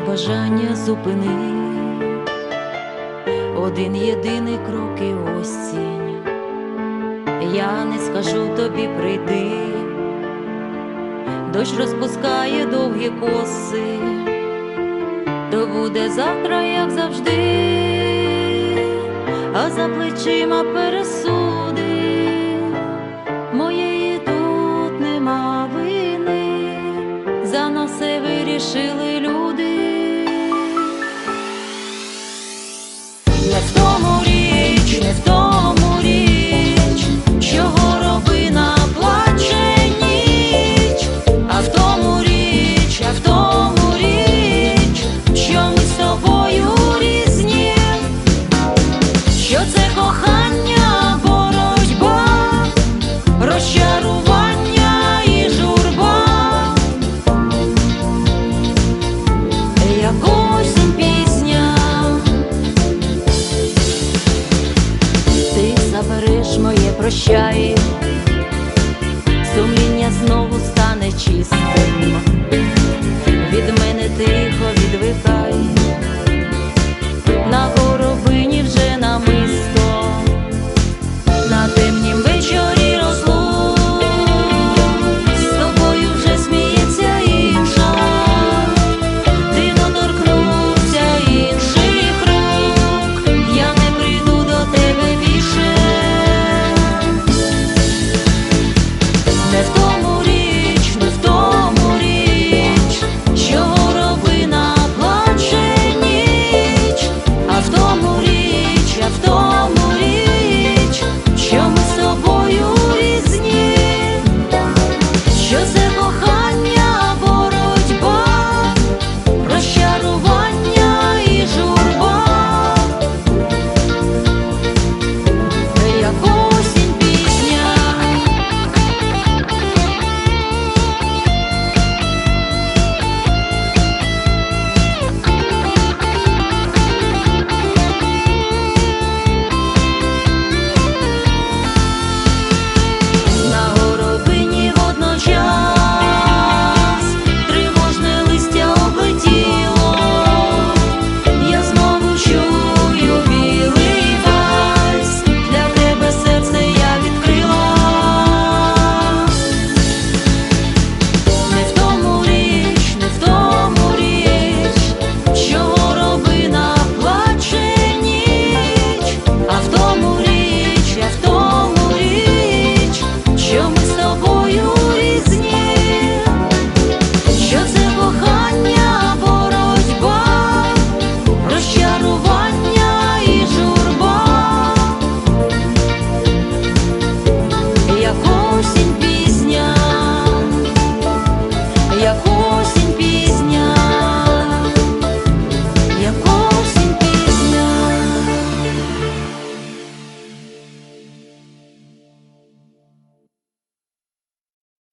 бажання зупини, один єдиний крок і осінь. Я не скажу тобі прийди, дощ розпускає довгі коси, то буде завтра, як завжди, а за плечима пересуди. Моєї тут нема вини, за нас все вирішили люди. прощай.